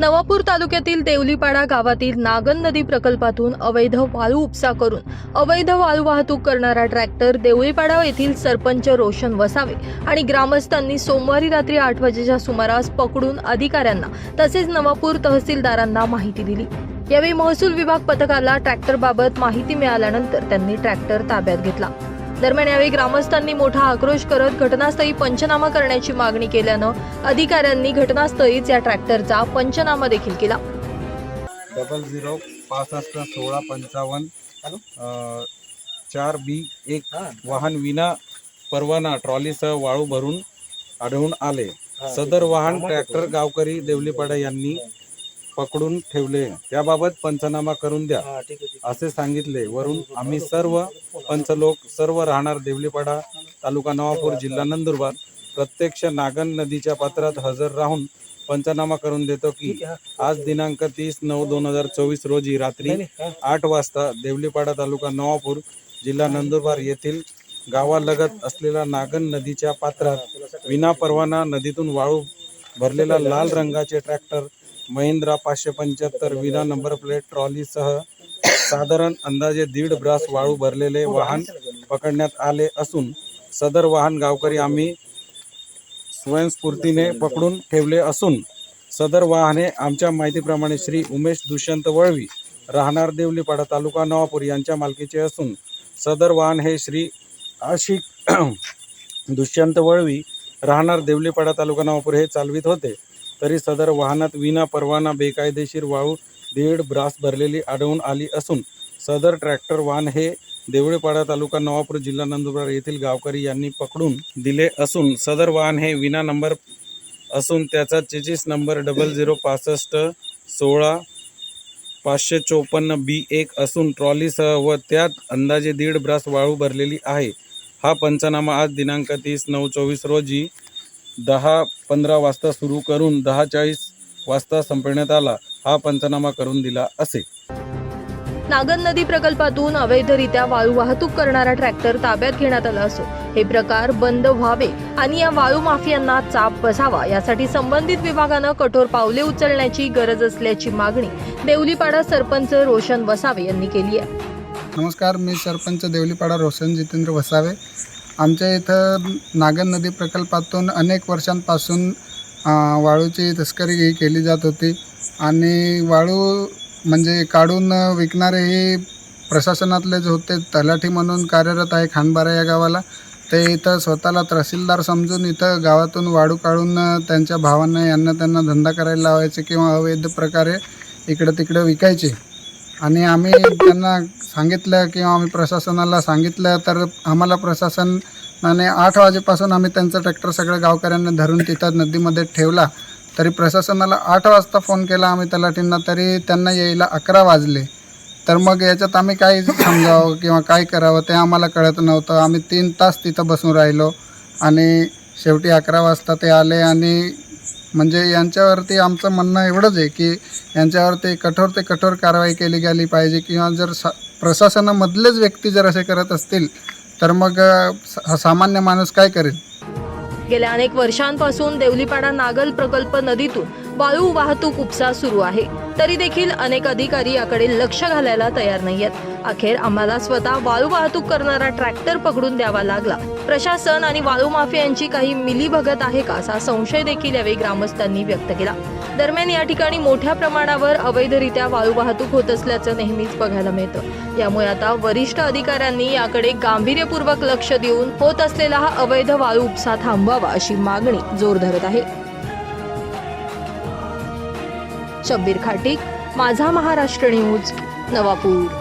नवापूर तालुक्यातील देवलीपाडा गावातील नागन नदी प्रकल्पातून अवैध वाळू उपसा करून अवैध वाळू वाहतूक करणारा ट्रॅक्टर देवळीपाडा येथील सरपंच रोशन वसावे आणि ग्रामस्थांनी सोमवारी रात्री आठ वाजेच्या सुमारास पकडून अधिकाऱ्यांना तसेच नवापूर तहसीलदारांना माहिती दिली. यावेळी महसूल विभाग पथकाला ट्रॅक्टरबाबत माहिती मिळाल्यानंतर त्यांनी ट्रॅक्टर ताब्यात घेतला. दरम्यान यावेळी ग्रामस्थांनी मोठा आक्रोश करत घटनास्थळी पंचनामा करण्याची मागणी केल्यानं अधिकाऱ्यांनी घटनास्थळीच या ट्रॅक्टरचा पंचनामा देखील केला. डबल झिरो पासष्ट सोळा पंचावन्न चार बी एक वाहन विना परवाना ट्रॉलीसह वाळू भरून आढळून आले. सदर वाहन ट्रॅक्टर गावकरी देवलीपाडा यांनी पकडून ठेवले. त्याबाबत पंचनामा करून द्या. असे सांगितले. वरून आम्ही सर्व पंचलोक सर्व राहणार देवलीपाडा तालुका नवापूर जिल्हा नंदुरबार प्रत्यक्ष नागन नदीच्या पात्रात हजर राहून पंचनामा करून देतो की आज दिनांक तीस नऊ दोन हजार चोवीस रोजी रात्री आठ वाजता देवलीपाडा तालुका नवापूर जिल्हा नंदुरबार येथील गावालगत असलेल्या नागन नदीच्या पात्रात विना परवाना नदीतून वाळू भरलेला लाल. रंगाचे ट्रॅक्टर महिंद्रा पाचशे पंच्याहत्तर विना नंबर प्लेट ट्रॉलीसह साधारण अंदाजे दीड ब्रास वाळू भरलेले वाहन पकडण्यात आले असून सदर वाहन गावकरी आम्ही स्वयंस्फूर्तीने पकडून ठेवले असून सदर वाहने आमच्या माहितीप्रमाणे श्री उमेश दुष्यंत वळवी राहणार देवलीपाडा तालुका नवापूर यांच्या मालकीचे असून सदर वाहन हे श्री आशिक दुष्यंत वळवी राहणार देवलीपाडा तालुका नवापूर हे चालवित होते. तरी सदर वाहनात विना परवाना बेकायदेशीर वाळू दीड ब्रास भरलेली आढळून आली असून सदर ट्रॅक्टर वाहन हे देवळेपाडा तालुका नवापूर जिल्हा नंदुरबार येथील गावकरी यांनी पकडून दिले असून सदर वाहन हे विना नंबर असून त्याचा चेचीस नंबर डबल झिरो पासष्ट सोळा पाचशे चोपन्न बी एक असून ट्रॉलीसह व त्यात अंदाजे दीड ब्रास वाळू भरलेली आहे. हा पंचनामा आज दिनांक तीस नऊ चोवीस रोजी दहा पंधरा वाजता सुरू करून दहा चाळीस वाजता संपवण्यात आला हा पंचनामा करून दिला असे. नागन नदी प्रकल्पातून अवैधरित्या वाळू वाहतूक करणारा ट्रॅक्टर ताब्यात घेण्यात आला असून हे प्रकार बंद व्हावे आणि या वाळू माफियांना चाप बसावा यासाठी संबंधित विभागानं कठोर पावले उचलण्याची गरज असल्याची मागणी देवलीपाडा सरपंच रोशन वसावे यांनी केली आहे. नमस्कार मी सरपंच देवलीपाडा रोशन जितेंद्र वसावे. आमच्या इथं नागन नदी प्रकल्पातून अनेक वर्षांपासून वाळूची तस्करी ही केली जात होती. आणि वाळू म्हणजे काढून विकणारे हे प्रशासनातले जे होते तलाठी म्हणून कार्यरत आहे खानबारा या गावाला. ते इथं स्वतःला तहसीलदार समजून इथं गावातून वाळू काढून त्यांच्या भावांना यांना त्यांना धंदा करायला लावायचे किंवा अवैध प्रकारे इकडं तिकडं विकायचे. आणि आम्ही त्यांना सांगितलं किंवा आम्ही प्रशासनाला सांगितलं तर आम्हाला प्रशासनाने आठ वाजेपासून आम्ही त्यांचा ट्रॅक्टर सगळ्या गावकऱ्यांना धरून तिथं नदीमध्ये ठेवला. तरी प्रशासनाला आठ वाजता फोन केला आम्ही तलाठींना तरी त्यांना यायला अकरा वाजले. तर मग याच्यात आम्ही काय समजावं किंवा काय करावं ते आम्हाला कळत नव्हतं. आम्ही तीन तास तिथं बसून राहिलो आणि शेवटी अकरा वाजता ते आले आणि म्हणजे यांच्यावरती आमचं म्हणणं एवढंच आहे की यांच्यावरती कठोर ते कठोर कारवाई केली गेली पाहिजे किंवा जर सा प्रशासनामधलेच व्यक्ती जर असे करत असतील तर मग सामान्य माणूस काय करेल? गेल्या अनेक वर्षांपासून देवलीपाडा नागल प्रकल्प नदीतून वाळू वाहतूक उपसा सुरू आहे. तरी देखील अनेक अधिकारी याकडे लक्ष घालायला तयार नाहीयेत. अखेर आम्हाला स्वतः वाळू वाहतूक करणारा ट्रॅक्टर पकडून द्यावा लागला. प्रशासन आणि वाळू माफियांची काही मिलीभगत आहे का असा संशय देखील यावेळी ग्रामस्थांनी व्यक्त केला. दरम्यान या ठिकाणी मोठ्या प्रमाणावर अवैधरित्या वाळू वाहतूक होत असल्याचं नेहमीच बघायला मिळतं. यामुळे आता वरिष्ठ अधिकाऱ्यांनी याकडे गांभीर्यपूर्वक लक्ष देऊन होत असलेला हा अवैध वाळू उपसा थांबवावा अशी मागणी जोर धरत आहे. शब्बीर खाटीक माझा महाराष्ट्र न्यूज नवापूर.